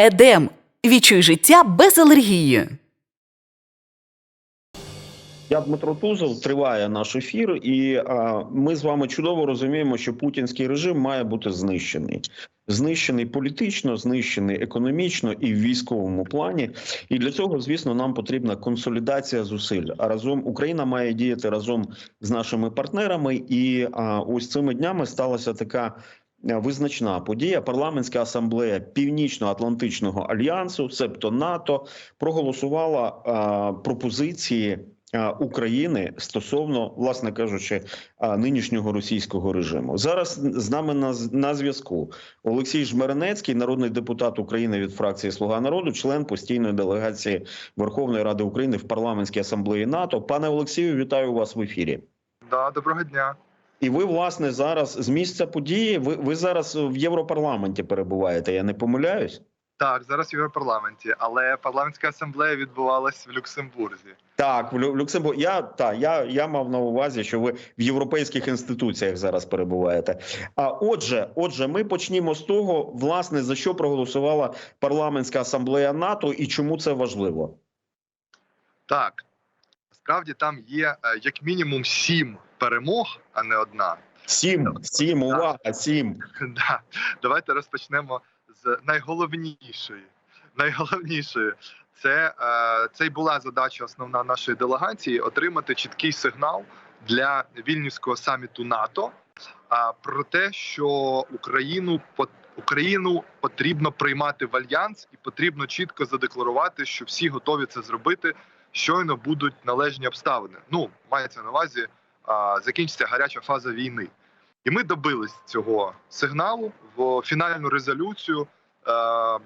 Едем. Відчуй життя без алергії. Я Дмитро Тузов, триває наш ефір, і а, ми з вами чудово розуміємо, що путінський режим має бути знищений. Знищений політично, знищений економічно і в військовому плані. І для цього, звісно, нам потрібна консолідація зусиль. А разом Україна має діяти разом з нашими партнерами. І а, ось цими днями сталася така. Е, Визначна подія парламентська асамблея Північно-Атлантичного альянсу, себто НАТО, проголосувала а, пропозиції України стосовно, власне кажучи, нинішнього російського режиму. Зараз з нами на, на зв'язку Олексій Жмеренецький, народний депутат України від фракції Слуга народу, член постійної делегації Верховної Ради України в парламентській асамблеї НАТО. Пане Олексію, вітаю вас в ефірі. Да, доброго дня. І ви, власне, зараз з місця події. Ви, ви зараз в Європарламенті перебуваєте. Я не помиляюсь. Так, зараз в Європарламенті, але парламентська асамблея відбувалась в Люксембурзі. Так, в Лю- в Люксембург. Я та я, я мав на увазі, що ви в європейських інституціях зараз перебуваєте. А отже, отже, ми почнімо з того, власне, за що проголосувала парламентська асамблея НАТО і чому це важливо. Так, справді там є е, як мінімум сім перемог, а не одна. Сім, сім, увага, сім. Да. Давайте розпочнемо з найголовнішої. Найголовнішої це, е, це й була задача основна нашої делегації отримати чіткий сигнал для вільнюського саміту НАТО про те, що Україну Україну потрібно приймати в альянс, і потрібно чітко задекларувати, що всі готові це зробити. Щойно будуть належні обставини. Ну мається на увазі, закінчиться гаряча фаза війни. І ми добились цього сигналу в фінальну резолюцію е,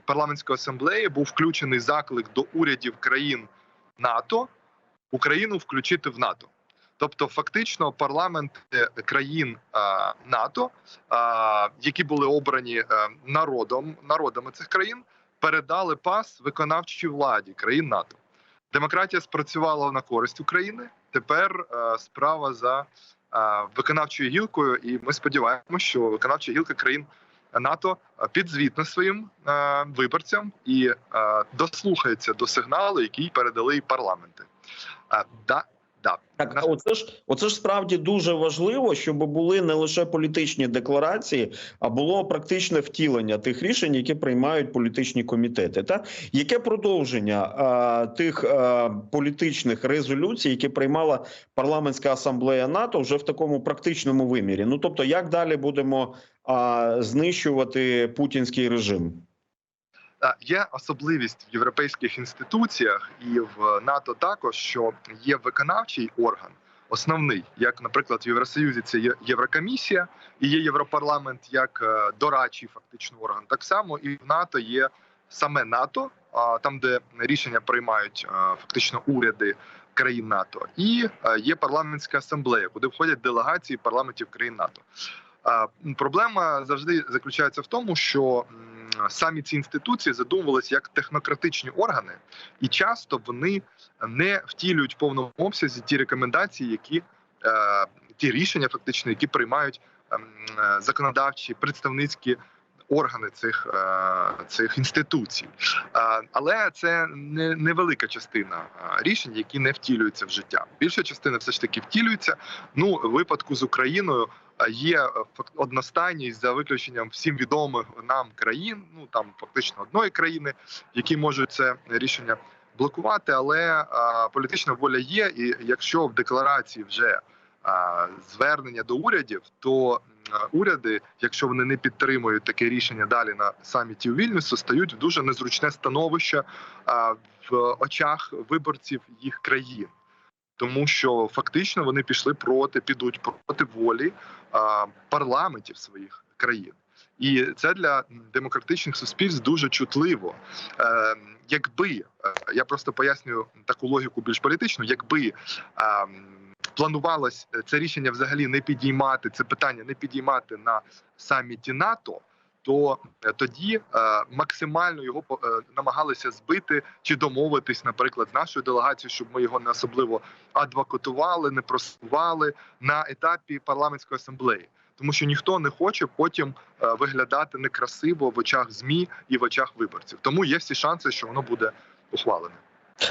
парламентської асамблеї. Був включений заклик до урядів країн НАТО Україну включити в НАТО. Тобто, фактично, парламенти країн е, НАТО, е, які були обрані е, народом народами цих країн, передали пас виконавчій владі країн НАТО. Демократія спрацювала на користь України. Тепер е, справа за е, виконавчою гілкою, і ми сподіваємося, що виконавча гілка країн НАТО е, підзвітна своїм виборцям і дослухається до сигналу, який передали парламенти. Так, а оце ж оце ж справді дуже важливо, щоб були не лише політичні декларації, а було практичне втілення тих рішень, які приймають політичні комітети. Та яке продовження а, тих а, політичних резолюцій, які приймала парламентська асамблея НАТО, вже в такому практичному вимірі? Ну тобто, як далі будемо а, знищувати путінський режим? Є особливість в європейських інституціях і в НАТО також, що є виконавчий орган, основний, як, наприклад, в Євросоюзі це є Єврокомісія і є Європарламент як е, дорадчий фактично орган. Так само і в НАТО є саме НАТО, там, де рішення приймають е, фактично уряди країн НАТО, і е, є парламентська асамблея, куди входять делегації парламентів країн НАТО. Проблема завжди заключається в тому, що м, самі ці інституції задумувалися як технократичні органи, і часто вони не втілюють в повному обсязі ті рекомендації, які е, ті рішення, фактично, які приймають ем, е, законодавчі представницькі органи цих, е, цих інституцій. Е, але це не невелика частина е, рішень, які не втілюються в життя. Більша частина все ж таки втілюється. Ну, в випадку з Україною є одностайність за виключенням всім відомих нам країн. Ну там фактично одної країни, які можуть це рішення блокувати. Але е, політична воля є. І якщо в декларації вже е, звернення до урядів, то уряди, якщо вони не підтримують таке рішення далі на саміті у Вільнюсу, стають в дуже незручне становище е, в очах виборців їх країн. Тому що фактично вони пішли проти, підуть проти волі а, парламентів своїх країн, і це для демократичних суспільств дуже чутливо. Е, якби е, я просто пояснюю таку логіку більш політичну, якби е, планувалось це рішення взагалі не підіймати це питання, не підіймати на саміті НАТО. То е, тоді е, максимально його е, намагалися збити чи домовитись, наприклад, з нашою делегацією, щоб ми його не особливо адвокатували, не просували на етапі парламентської асамблеї. тому що ніхто не хоче потім е, виглядати некрасиво в очах змі і в очах виборців. Тому є всі шанси, що воно буде ухвалене.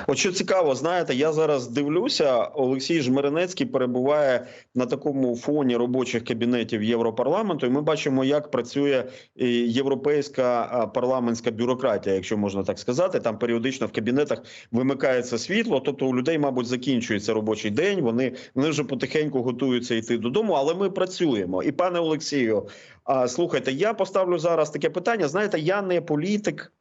От що цікаво, знаєте, я зараз дивлюся, Олексій Жмеренецький перебуває на такому фоні робочих кабінетів Європарламенту, і ми бачимо, як працює е, європейська парламентська бюрократія, якщо можна так сказати. Там періодично в кабінетах вимикається світло. Тобто у людей, мабуть, закінчується робочий день. Вони, вони вже потихеньку готуються йти додому, але ми працюємо. І пане Олексію, слухайте, я поставлю зараз таке питання. Знаєте, я не політик.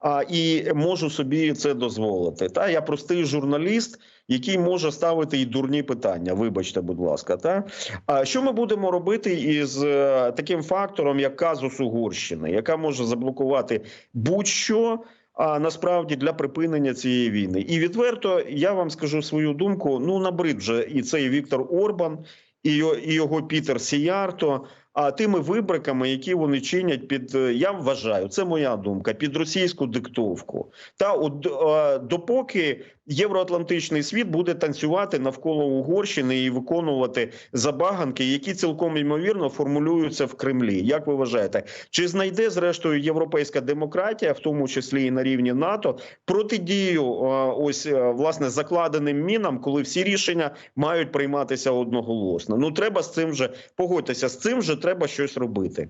А, і можу собі це дозволити. Та я простий журналіст, який може ставити і дурні питання. Вибачте, будь ласка, та а що ми будемо робити із е, таким фактором, як казус Угорщини, яка може заблокувати будь-що. А насправді для припинення цієї війни, і відверто я вам скажу свою думку. Ну набрид вже і цей Віктор Орбан, і його, Пітер Сіярто. А тими вибриками, які вони чинять під е, я вважаю, це моя думка, під російську диктовку. Та от е, допоки євроатлантичний світ буде танцювати навколо Угорщини і виконувати забаганки, які цілком ймовірно формулюються в Кремлі. Як ви вважаєте, чи знайде зрештою європейська демократія, в тому числі і на рівні НАТО, протидію е, ось е, власне закладеним мінам, коли всі рішення мають прийматися одноголосно? Ну треба з цим же погодьтеся, з цим же треба щось робити.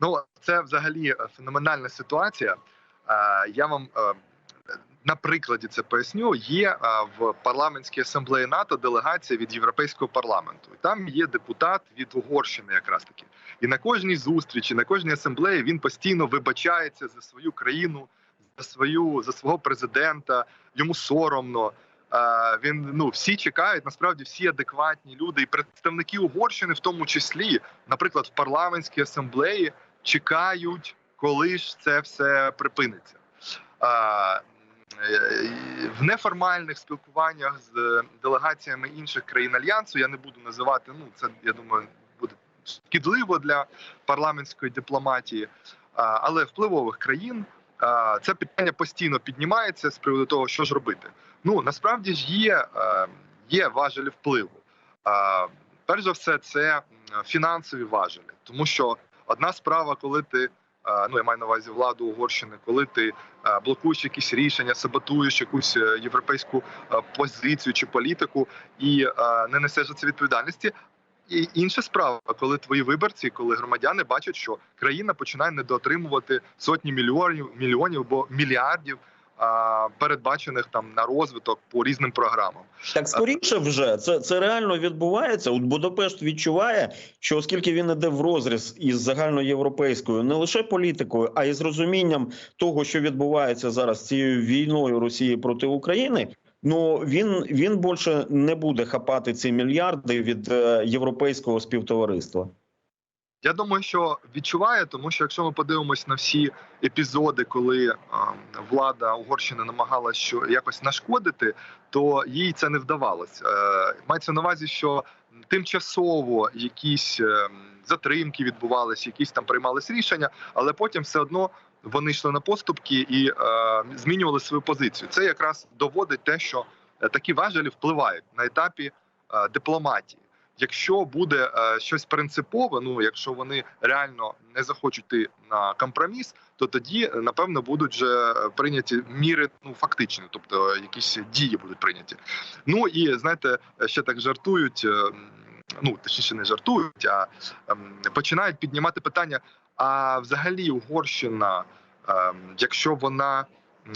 Ну це взагалі феноменальна ситуація. Е, Я вам на прикладі це поясню. Є в парламентській асамблеї НАТО делегація від Європейського парламенту. Там є депутат від Угорщини, якраз таки. І на кожній зустрічі, на кожній асамблеї він постійно вибачається за свою країну, за свою за свого президента. Йому соромно. Він ну всі чекають. Насправді всі адекватні люди, і представники Угорщини, в тому числі, наприклад, в парламентській асамблеї, чекають, коли ж це все припиниться. В неформальних спілкуваннях з е, делегаціями інших країн альянсу я не буду називати. Ну це я думаю, буде шкідливо для парламентської дипломатії, але впливових країн. Це питання постійно піднімається з приводу того, що ж робити. Ну насправді ж є, е, є важелі впливу. Перш за все, це фінансові важелі, тому що одна справа, коли ти ну я маю на увазі владу Угорщини, коли ти блокуєш якісь рішення, саботуєш якусь е, європейську позицію чи політику і не несеш за це відповідальності. І інша справа, коли твої виборці, коли громадяни бачать, що країна починає недоотримувати сотні мільйонів мільйонів або мільярдів передбачених там на розвиток по різним програмам. Так скоріше вже це, це реально відбувається. От Будапешт відчуває, що оскільки він іде в розріз із загальноєвропейською не лише політикою, а й з розумінням того, що відбувається зараз цією війною Росії проти України. Ну він він більше не буде хапати ці мільярди від е, європейського співтовариства. Я думаю, що відчуває, тому що якщо ми подивимось на всі епізоди, коли влада Угорщини намагалася що якось нашкодити, то їй це не вдавалося. Е, мається на увазі, що тимчасово якісь е, затримки відбувалися, якісь там приймались рішення, але потім все одно вони йшли на поступки і е, змінювали свою позицію. Це якраз доводить те, що е, такі важелі впливають на етапі е, дипломатії. Якщо буде е, щось принципове, ну якщо вони реально не захочуть йти на компроміс, то тоді е, напевно будуть вже прийняті міри ну фактичні, тобто якісь дії будуть прийняті. Ну і знаєте, ще так жартують. е, Ну точніше не жартують, а ем, починають піднімати питання. А взагалі Угорщина, ем, якщо вона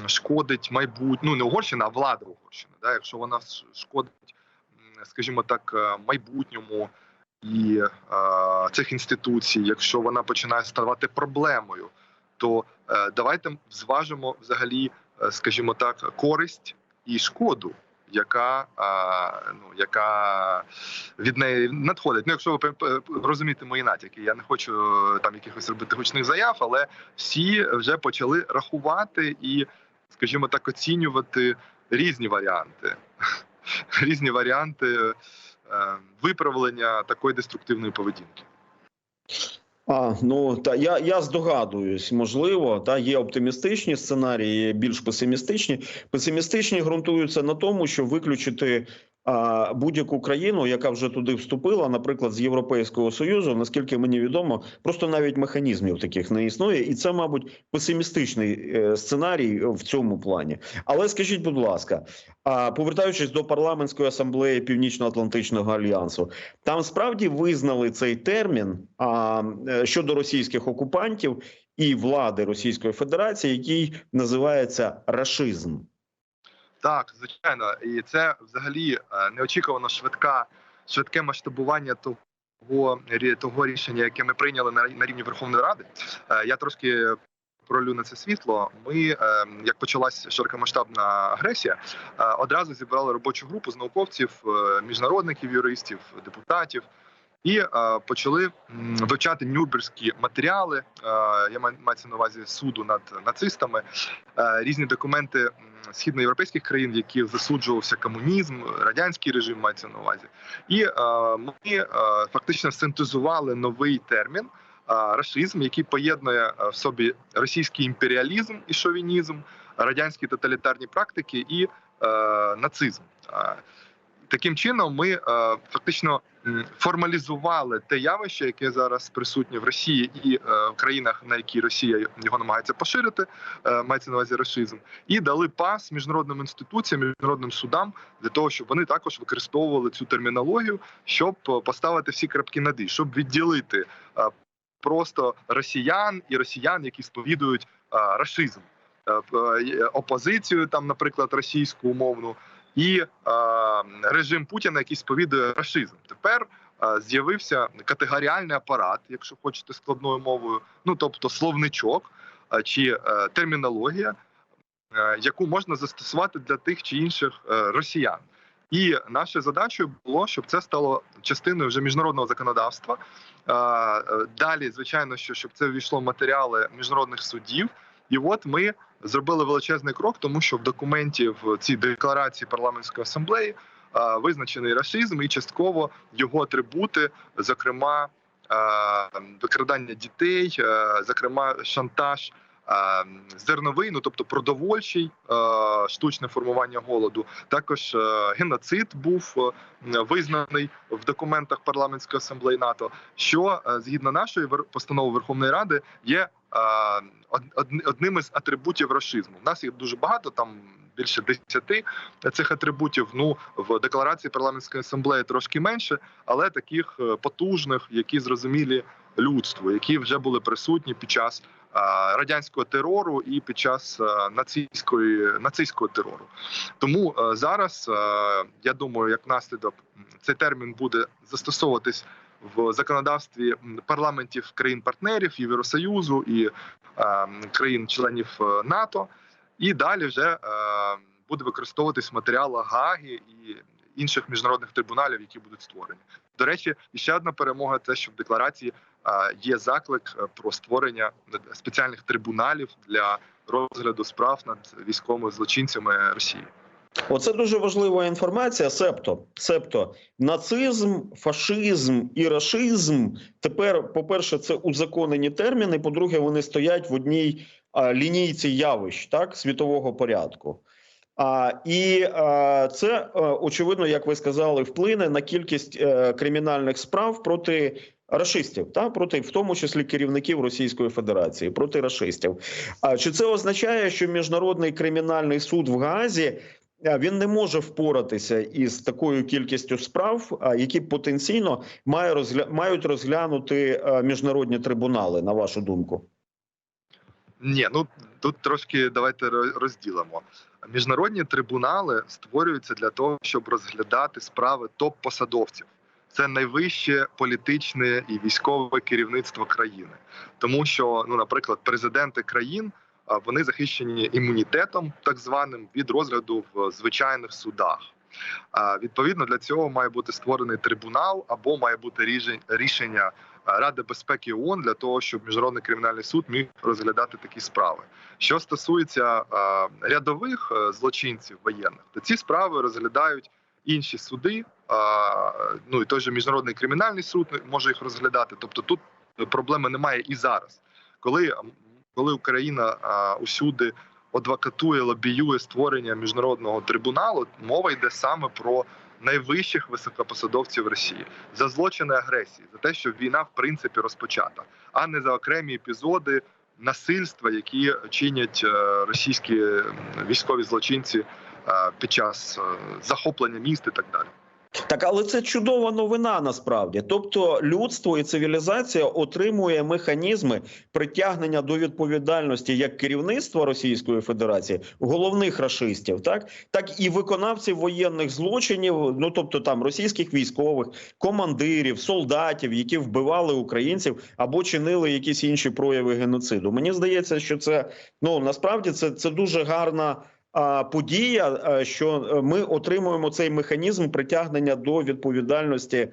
шкодить майбут... ну не Угорщина, а влада Угорщини, да, якщо вона шкодить скажімо так, е, майбутньому і е, цих інституцій, якщо вона починає ставати проблемою, то е, давайте зважимо взагалі, скажімо так, користь і шкоду. Яка ну яка від неї надходить? Ну, якщо ви розумієте мої натяки, я не хочу там якихось робити гучних заяв, але всі вже почали рахувати і, скажімо так, оцінювати різні варіанти різні варіанти е, виправлення такої деструктивної поведінки. А ну та я, я здогадуюсь, можливо, та є оптимістичні сценарії, є більш песимістичні. Песимістичні ґрунтуються на тому, що виключити будь-яку країну, яка вже туди вступила, наприклад, з Європейського союзу, наскільки мені відомо, просто навіть механізмів таких не існує, і це, мабуть, песимістичний е, сценарій в цьому плані. Але скажіть, будь ласка, повертаючись до парламентської асамблеї Північно-Атлантичного альянсу, там справді визнали цей термін е, щодо російських окупантів і влади Російської Федерації, який називається рашизм. Так, звичайно, і це взагалі е, неочікувано швидка, швидке масштабування того. Того рішення, яке ми прийняли на рівні Верховної Ради, Е, я трошки пролю на це світло. Ми, е, як почалась широкомасштабна агресія, е, одразу зібрали робочу групу з науковців, міжнародників, юристів, депутатів. І е, почали вивчати нюрнберзькі матеріали. Е, я мається на увазі суду над нацистами, е, різні документи східноєвропейських країн, в яких засуджувався комунізм, радянський режим мається на увазі. І ми фактично синтезували новий термін. Рашизм, який поєднує в собі російський імперіалізм і шовінізм, радянські тоталітарні практики і е, нацизм. Таким чином, ми е, фактично формалізували те явище, яке зараз присутнє в Росії і е, в країнах, на які Росія його намагається поширити, е, мається на увазі расизм, і дали пас міжнародним інституціям, міжнародним судам для того, щоб вони також використовували цю термінологію, щоб е, поставити всі крапки над «і», щоб відділити просто росіян і росіян, які сповідують расизм, опозицію, там, наприклад, російську умовну і е, режим Путіна, який сповідує расизм. Тепер е, з'явився категоріальний апарат, якщо хочете складною мовою, ну тобто словничок е, чи термінологія, яку можна застосувати для тих чи інших росіян. І нашою задачою було, щоб це стало частиною вже міжнародного законодавства. Далі, звичайно, що щоб це ввійшло в матеріали міжнародних судів. І от ми зробили величезний крок, тому що в документі в цій декларації парламентської асамблеї визначений расизм і частково його атрибути, зокрема викрадання дітей, зокрема шантаж. Е, Зерновий, ну тобто продовольчий е, штучне формування голоду. Також е, геноцид був е, визнаний в документах парламентської асамблеї НАТО. Що згідно нашої постанови Верховної Ради є од- од- одним із атрибутів расизму. У нас їх дуже багато, там більше десяти цих атрибутів. Ну в декларації парламентської асамблеї трошки менше, але таких потужних, які зрозумілі людству, які вже були присутні під час радянського терору і під час е, нацистської нацистського терору. Тому е, зараз е, я думаю, як наслідок цей термін буде застосовуватись в законодавстві парламентів країн-партнерів Євросоюзу і е, країн-членів е, НАТО, і далі вже е, буде використовуватись в матеріалах Гаги і інших міжнародних трибуналів, які будуть створені. До речі, ще одна перемога це що в декларації е, є заклик е, про створення спеціальних трибуналів для розгляду справ над військовими злочинцями Росії. Оце дуже важлива інформація. Себто, себто нацизм, фашизм і рашизм тепер, по-перше, це узаконені терміни. По-друге, вони стоять в одній а, лінійці явищ так світового порядку. А, і а, це а, очевидно, як ви сказали, вплине на кількість е, кримінальних справ проти рашистів, та проти в тому числі керівників Російської Федерації, проти рашистів. А чи це означає, що міжнародний кримінальний суд в Гаазі він не може впоратися із такою кількістю справ, які потенційно має розгля... мають розглянути міжнародні трибунали, на вашу думку? Ні, ну тут трошки давайте розділимо. Міжнародні трибунали створюються для того, щоб розглядати справи топ-посадовців. Це найвище політичне і військове керівництво країни, тому що, ну, наприклад, президенти країн вони захищені імунітетом, так званим від розгляду в звичайних судах. Відповідно, для цього має бути створений трибунал або має бути рішення Ради безпеки ООН для того, щоб міжнародний кримінальний суд міг розглядати такі справи. Що стосується рядових е, злочинців воєнних, то ці справи розглядають інші суди. Ну і той же міжнародний кримінальний суд може їх розглядати. Тобто тут проблеми немає і зараз, коли, коли Україна усюди адвокатує, лобіює створення міжнародного трибуналу, мова йде саме про найвищих високопосадовців Росії за злочини агресії, за те, що війна в принципі розпочата, а не за окремі епізоди насильства, які чинять е, російські військові злочинці під час е, захоплення міст і так далі. Так, але це чудова новина насправді. Тобто, людство і цивілізація отримує механізми притягнення до відповідальності як керівництва Російської Федерації, головних рашистів, так так і виконавців воєнних злочинів, ну тобто там російських військових, командирів, солдатів, які вбивали українців або чинили якісь інші прояви геноциду. Мені здається, що це ну насправді це, це дуже гарна подія, що е, ми отримуємо цей механізм притягнення до відповідальності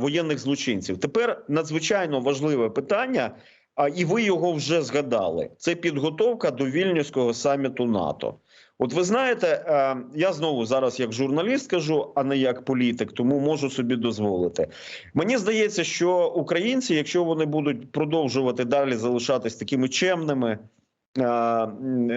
воєнних злочинців. Тепер надзвичайно важливе питання. А і ви його вже згадали. Це підготовка до вільнюського саміту НАТО. От ви знаєте, е, я знову зараз як журналіст кажу, а не як політик, тому можу собі дозволити. Мені здається, що українці, якщо вони будуть продовжувати далі залишатись такими чемними, е,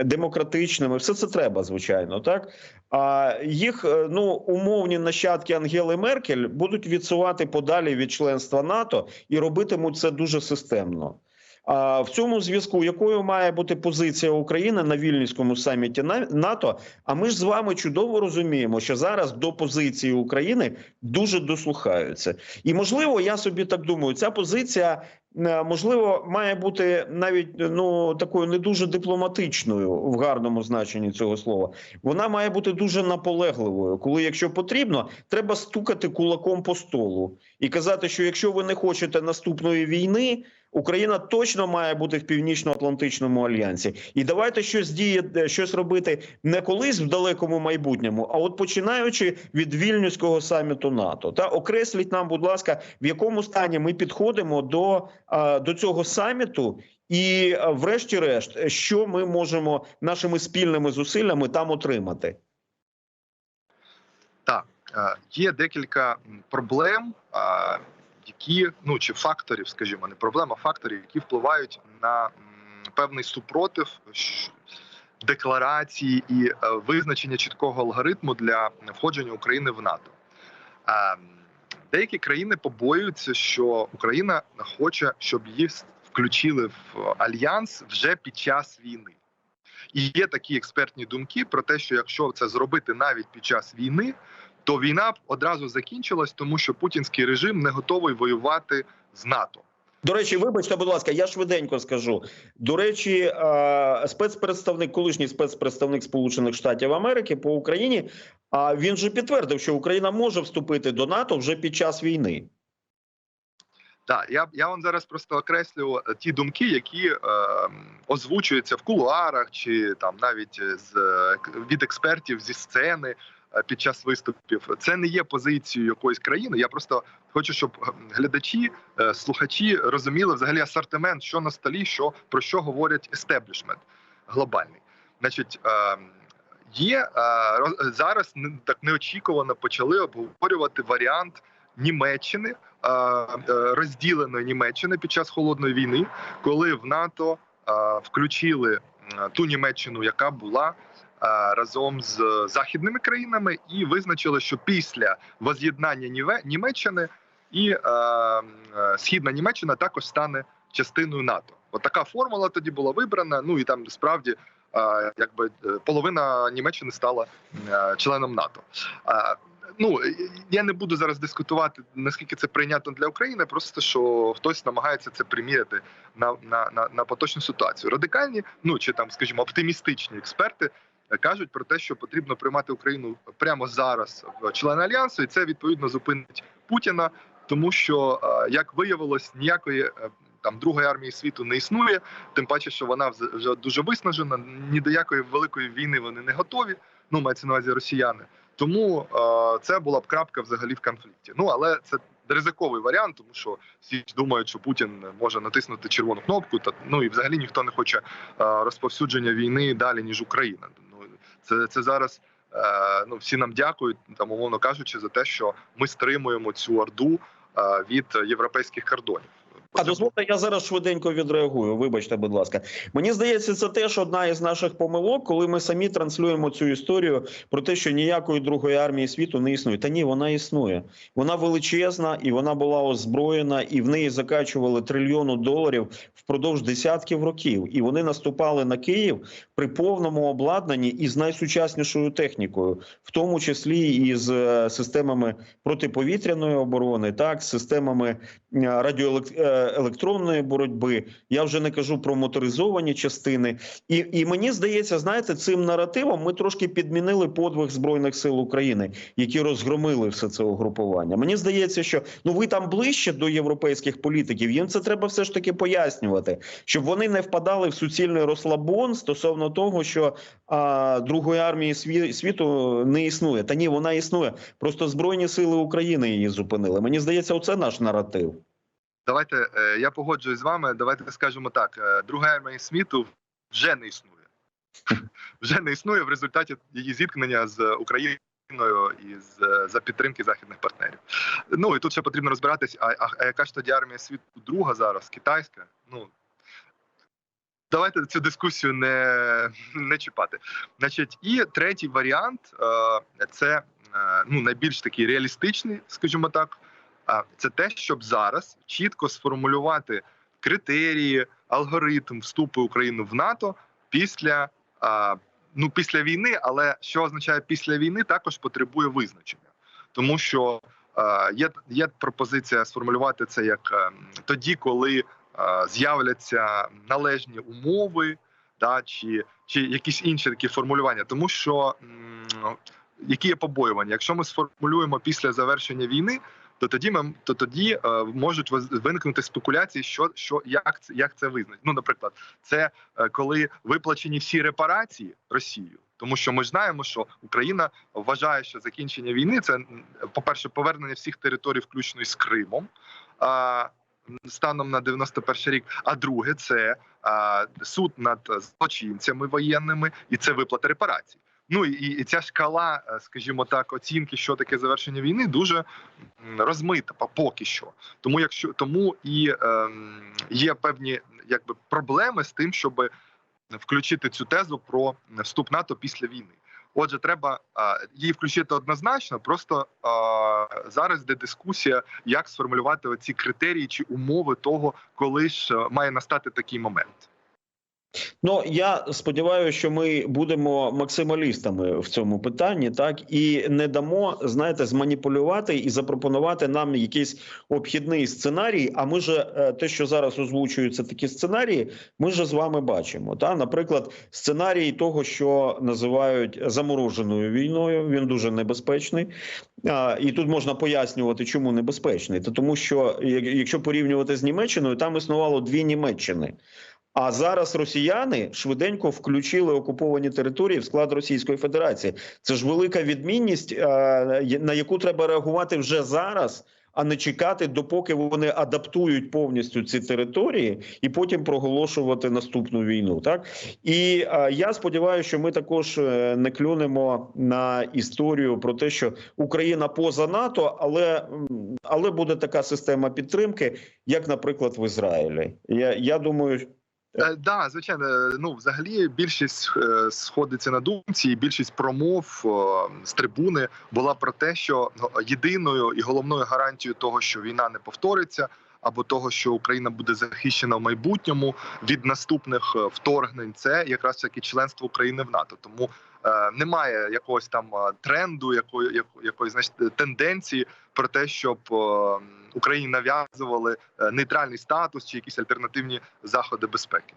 демократичними, все це треба, звичайно, так. А їх е, ну умовні нащадки Ангели Меркель будуть відсувати подалі від членства НАТО і робитимуть це дуже системно. А в цьому зв'язку, якою має бути позиція України на вільнюському саміті НАТО? А ми ж з вами чудово розуміємо, що зараз до позиції України дуже дослухаються, і можливо, я собі так думаю, ця позиція е, можливо має бути навіть ну такою не дуже дипломатичною в гарному значенні цього слова. Вона має бути дуже наполегливою, коли, якщо потрібно, треба стукати кулаком по столу і казати, що якщо ви не хочете наступної війни. Україна точно має бути в північно-атлантичному альянсі, і давайте щось діє, щось робити не колись в далекому майбутньому, а от починаючи від вільнюського саміту НАТО. Та окресліть нам, будь ласка, в якому стані ми підходимо до, до цього саміту, і, врешті-решт, що ми можемо нашими спільними зусиллями там отримати. Так, е, є декілька проблем, е, які ну чи факторів, скажімо, не проблем, а факторів, які впливають на певний супротив декларації і е, визначення чіткого алгоритму для входження України в НАТО. Е, Деякі країни побоюються, що Україна хоче, щоб її включили в альянс вже під час війни. І є такі експертні думки про те, що якщо це зробити навіть під час війни, то війна б одразу закінчилась, тому що путінський режим не готовий воювати з НАТО. До речі, вибачте, будь ласка, я швиденько скажу. До речі, е, спецпредставник, колишній спецпредставник Сполучених Штатів Америки по Україні. А він же підтвердив, що Україна може вступити до НАТО вже під час війни. Так, я я вам зараз просто окреслю е, ті думки, які е, озвучуються в кулуарах, чи там навіть з е, від експертів зі сцени під час виступів. Це не є позицією якоїсь країни. Я просто хочу, щоб е, глядачі, е, слухачі розуміли взагалі асортимент, що на столі, що про що говорять естеблішмент глобальний. Значить, е, є е, зараз так неочікувано почали обговорювати варіант Німеччини е, е, розділеної Німеччини під час холодної війни, коли в НАТО е, включили ту Німеччину, яка була е, разом з західними країнами, і визначили, що після воз'єднання Німеччини і е, е, східна Німеччина також стане частиною НАТО. От така формула тоді була вибрана. Ну і там справді. е, Якби е, половина Німеччини стала е, членом НАТО. Е, ну я не буду зараз дискутувати наскільки це прийнятно для України, просто що хтось намагається це приміряти на, на, на, на поточну ситуацію. Радикальні, ну чи там, скажімо, оптимістичні експерти е, кажуть про те, що потрібно приймати Україну прямо зараз в члени альянсу, і це відповідно зупинить Путіна, тому що е, як виявилось, ніякої. е, Там другої армії світу не існує, тим паче, що вона вже дуже виснажена. Ні до якої великої війни вони не готові. Ну мається на увазі росіяни. Тому е, це була б крапка взагалі в конфлікті. Ну але це ризиковий варіант, тому що всі думають, що Путін може натиснути червону кнопку. Та ну і взагалі ніхто не хоче розповсюдження війни далі ніж Україна. Це, це зараз. е, Ну, всі нам дякують, там умовно кажучи, за те, що ми стримуємо цю орду е, від європейських кордонів. А дозвольте, я зараз швиденько відреагую. Вибачте, будь ласка. Мені здається, це теж одна із наших помилок, коли ми самі транслюємо цю історію про те, що ніякої другої армії світу не існує. Та ні, вона існує. Вона величезна і вона була озброєна, і в неї закачували трильйону доларів впродовж десятків років. І вони наступали на Київ при повному обладнанні і з найсучаснішою технікою, в тому числі і з е, системами протиповітряної оборони, так з системами радіоелектронної боротьби. Я вже не кажу про моторизовані частини. І, і мені здається, знаєте, цим наративом ми трошки підмінили подвиг збройних сил України, які розгромили все це угрупування. Мені здається, що ну ви там ближче до європейських політиків. Їм це треба все ж таки пояснювати, щоб вони не впадали в суцільний розслабон стосовно того, що а, другої армії сві- світу не існує. Та ні, вона існує. Просто збройні сили України її зупинили. Мені здається, оце наш наратив. Давайте е, я погоджуюсь з вами. Давайте скажемо так: е, друга армія світу вже не існує. Вже не існує в результаті її зіткнення з Україною і з за підтримки західних партнерів. Ну і тут ще потрібно розбиратись. А, а, а яка ж тоді армія світу друга зараз? Китайська? Ну давайте цю дискусію не, не чіпати. Значить, і третій варіант е, це ну найбільш такий реалістичний, скажімо так. Це те, щоб зараз чітко сформулювати критерії, алгоритм вступу України в НАТО після ну після війни. Але що означає після війни, також потребує визначення, тому що є, є пропозиція сформулювати це як тоді, коли з'являться належні умови, да чи, чи якісь інші такі формулювання, тому що які є побоювання, якщо ми сформулюємо після завершення війни то тоді ми то тоді е, можуть виникнути спекуляції, що що як це як це визнати. Ну, наприклад, це е, коли виплачені всі репарації Росією, тому що ми знаємо, що Україна вважає, що закінчення війни це по перше, повернення всіх територій, включно із Кримом. А, Станом на 91 рік, а друге це а, суд над злочинцями воєнними, і це виплата репарацій. Ну і, і ця шкала, е, скажімо так, оцінки, що таке завершення війни, дуже розмита поки що. Тому якщо тому і ем, є певні якби проблеми з тим, щоб включити цю тезу про вступ НАТО після війни. Отже, треба а, її включити однозначно. Просто а, зараз йде дискусія, як сформулювати оці критерії чи умови того, коли ж е, має настати такий момент. Ну я сподіваюся, що ми будемо максималістами в цьому питанні, так і не дамо, знаєте, зманіпулювати і запропонувати нам якийсь обхідний сценарій. А ми же те, що зараз озвучуються такі сценарії, ми же з вами бачимо. Та, наприклад, сценарій того, що називають замороженою війною, він дуже небезпечний. А, і тут можна пояснювати, чому небезпечний. Та тому, що якщо порівнювати з Німеччиною, там існувало дві Німеччини. А зараз росіяни швиденько включили окуповані території в склад Російської Федерації. Це ж велика відмінність, е, на яку треба реагувати вже зараз, а не чекати, допоки вони адаптують повністю ці території, і потім проголошувати наступну війну. Так і е, я сподіваюся, що ми також е, не клюнемо на історію про те, що Україна поза НАТО, але, але буде така система підтримки, як, наприклад, в Ізраїлі. Я, я думаю. Е, да, звичайно, е, ну взагалі більшість е, сходиться на думці, і більшість промов з трибуни була про те, що ну, єдиною і головною гарантією того, що війна не повториться, або того, що Україна буде захищена в майбутньому від наступних вторгнень, це якраз таки членство України в НАТО. Тому немає якогось там тренду, якої яко- якоїсь значить, тенденції про те, щоб Україні нав'язували е, нейтральний статус чи якісь альтернативні заходи безпеки.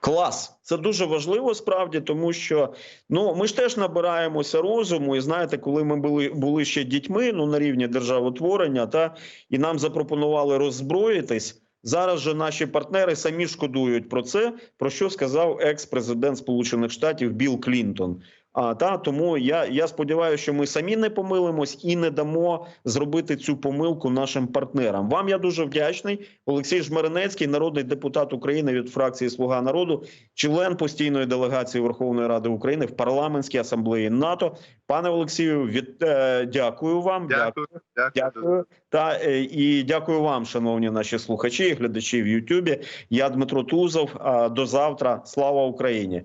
Клас, це дуже важливо справді, тому що ну ми ж теж набираємося розуму, і знаєте, коли ми були були ще дітьми, ну на рівні державотворення, та і нам запропонували роззброїтись. Зараз же наші партнери самі шкодують про це. Про що сказав екс-президент Сполучених Штатів Білл Клінтон. А та тому я, я сподіваюся, що ми самі не помилимось і не дамо зробити цю помилку нашим партнерам. Вам я дуже вдячний. Олексій Жмеренецький, народний депутат України від фракції Слуга народу, член постійної делегації Верховної Ради України в парламентській асамблеї НАТО. Пане Олексію, від е, дякую вам. Дякую, дякую. Дякую. Та е, і дякую вам, шановні наші слухачі, і глядачі в Ютубі. Я Дмитро Тузов. А до завтра. Слава Україні!